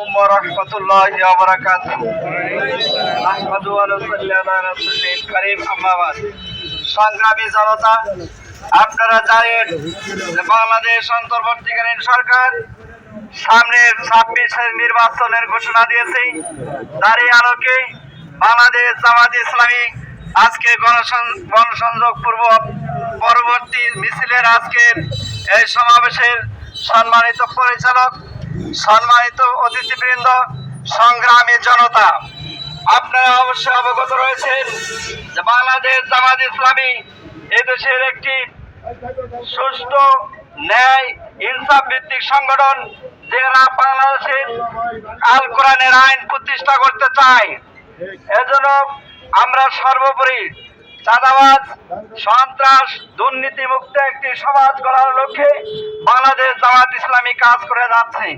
ওয়া রাহমাতুল্লাহি ওয়া বারাকাতুহু আহমাদু ওয়া নুসাল্লি আলা রাসূলিল কারীম আম্মা সংগ্রামী জনতা, আপনারা জানেন বাংলাদেশ অন্তর্বর্তীকালীন সরকার সামনের ছাব্বিশের নির্বাচনের ঘোষণা দিয়েছে। তারই আলোকে বাংলাদেশ জামাত ইসলামী আজকে গণসংযোগ পূর্ব পরবর্তী মিছিলের আজকের এই সমাবেশের সম্মানিত পরিচালক সম্মানিত অতিথিবৃন্দ, সংগ্রামী জনতা, আপনারা অবশ্যই অবগত রয়েছেন যে বাংলাদেশ জামাত ইসলামী এদেশের একটি সুষ্ঠু ন্যায় ইনসাফ ভিত্তিক সংগঠন যারা বাংলাদেশের আল কোরআনের আইন প্রতিষ্ঠা করতে চায়। এজন্য আমরা সর্বোপরি চাঁদাবাজ সন্ত্রাস দুর্নীতি মুক্ত একটি সমাজ গড়ার লক্ষ্যে বাংলাদেশ জামাত ইসলামী কাজ করে যাচ্ছে।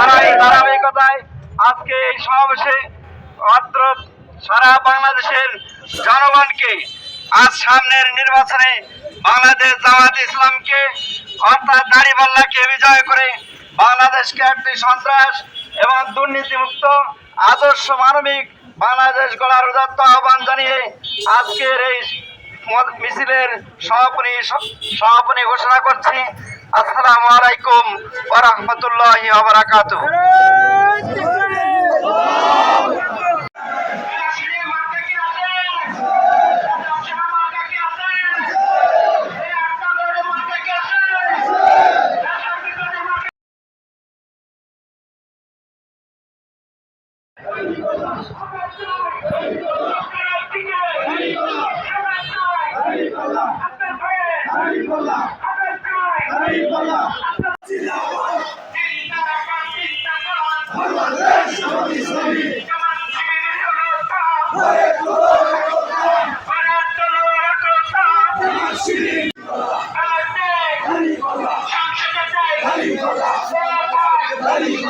আর এই ধারাবাহিকতায় আজকে এই সমাবেশে অত্র সারা বাংলাদেশের জনগণকে আজ সামনের নির্বাচনে বাংলাদেশ জামাত ইসলামকে, অর্থাৎ দাড়িপাল্লাকে বিজয় করে বাংলাদেশকে একটি সন্ত্রাস এবং দুর্নীতিমুক্ত আদর্শ মানবিক বাংলাদেশ গড়ার উদাত্ত আহ্বান জানিয়ে আজকের এই মিছিলের সমাপনী সমাপনী ঘোষণা করছি। আসসালামু আলাইকুম ওয়া রাহমাতুল্লাহি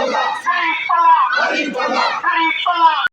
ওয়া